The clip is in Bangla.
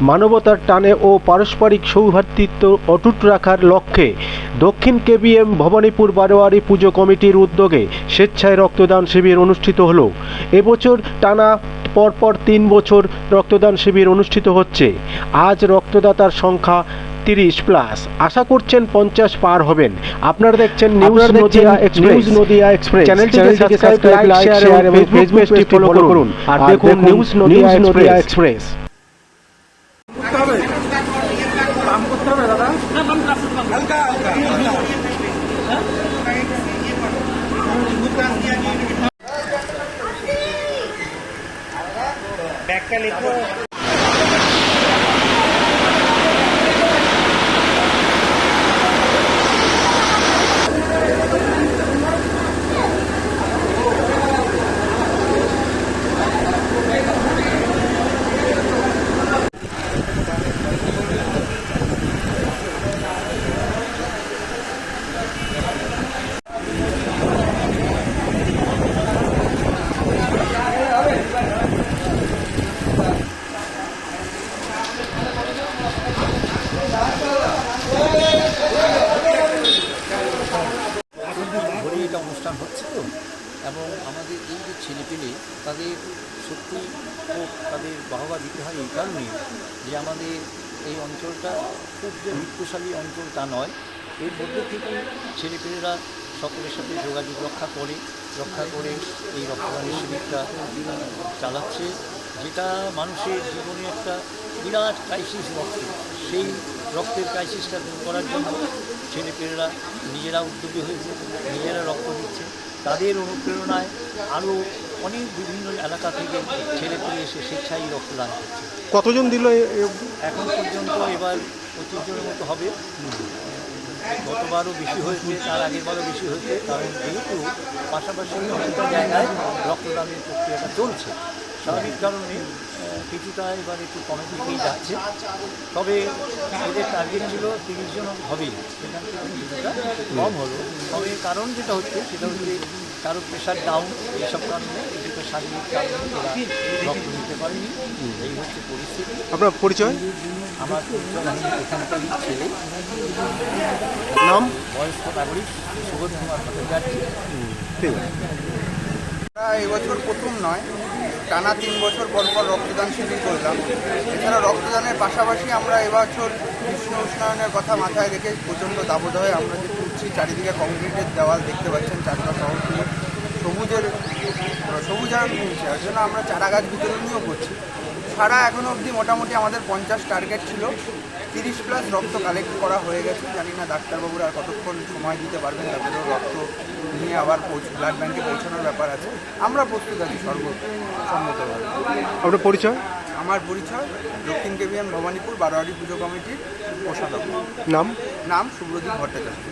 মানবতার টানে ও পারস্পরিক সৌভ্রাতৃত্ব অটুট রাখার লক্ষ্যে দক্ষিণ কেবিএম ভবানীপুর বারোয়ারি পুজো কমিটির উদ্যোগে স্বেচ্ছায় রক্তদান শিবির অনুষ্ঠিত হলো। এবছর টানা পরপর তিন বছর রক্তদান শিবির অনুষ্ঠিত হচ্ছে। আজ রক্তদাতার সংখ্যা তিরিশ প্লাস। আশা করছেন পঞ্চাশ পার হবেন। আপনারা দেখছেন news Nadia express. Nadia express. চ্যানেলটিকে সাবস্ক্রাইব লাইক শেয়ার এবং ফেসবুক পেজটি ফলো করুন। আর দেখুন নিউজ নদিয়া এক্সপ্রেস। হবে করতে ব্যাগটা লিখো ঘরেই এটা অনুষ্ঠান হচ্ছে তো এবং আমাদের এই যে ছেলেপেলে, তাদের সত্যি খুব তাদের বাহবা দিতে হয় এই কারণে যে আমাদের এই অঞ্চলটা খুব যে মৃত্যুশালী অঞ্চল তা নয়। এর মধ্যে থেকে ছেলেপেলেরা সকলের সাথে যোগাযোগ রক্ষা করে রক্ষা করে এই রক্তদানের শিবিরটা চালাচ্ছে, যেটা মানুষের জীবনে একটা বিরাট ক্রাইসিস রক্ত। সেই রক্তের ক্রাইসিসটা দূর করার জন্য ছেলেপেলেরা নিজেরা উদ্যোগী হয়েছে নিজেরা রক্ত দিচ্ছে। তাদের অনুপ্রেরণায় আরও অনেক বিভিন্ন এলাকা থেকে ছেলেপেলে এসে স্বেচ্ছায় রক্তদান করছে। কতজন দিল এখন পর্যন্ত এবার পঁচিশ জনের মতো হবে। গতবারও বেশি হয়েছে তার আগের বারও বেশি হয়েছে কারণ যেহেতু পাশাপাশি অনেকটা জায়গায় রক্তদানের প্রক্রিয়াটা চলছে। স্বাভাবিক কারণে কিছুটা এবার একটু কমের দিকেই যাচ্ছে তবে এদের টার্গেট ছিল তিরিশ জন হবেই। সেখান থেকে কিছুটা কম হলো। তবে কারণ যেটা হচ্ছে সেটা হচ্ছে কারও প্রেশার ডাউন এইসব কারণে কিছুটা শারীরিক কারণে রক্ত নিতে পারেনি। এই হচ্ছে পরিস্থিতি। আপনার পরিচয়? আমার এখানকারই ছেলে। নাম? বয়স্ক নাগরিক সুবোধ কুমার ভট্টাচার্য। ঠিক আছে। এবছর প্রথম নয়। টানা তিন বছর পর পর রক্তদান শিবির করলাম। এছাড়া রক্তদানের পাশাপাশি আমরা এবছর কৃষ্ণ উষ্ণায়নের কথা মাথায় রেখে প্রচণ্ড দাবদাহে আমরা যে ঘুরছি চারিদিকে কংক্রিটের দেওয়াল দেখতে পাচ্ছেন চারটা শহর থেকে সবুজের, সবুজ মিলছে এর জন্য আমরা চারা গাছ বিতরণীয় করছি। সারা এখনও অবধি মোটামুটি আমাদের পঞ্চাশ টার্গেট ছিল। তিরিশ প্লাস রক্ত কালেক্ট করা হয়ে গেছে। জানি না ডাক্তারবাবুরা আর কতক্ষণ সময় দিতে পারবেন তাদেরও রক্ত নিয়ে আবার ব্লাড ব্যাংকে পৌঁছানোর ব্যাপার আছে। আমরা প্রস্তুত আছি সর্বসম্মতভাবে। আপনার পরিচয়? আমার পরিচয় দক্ষিণ কেবিএম ভবানীপুর বারোয়ারি পুজো কমিটির কোষাধ্যক্ষ। নাম? নাম সুব্রদীপ ভট্টাচার্য।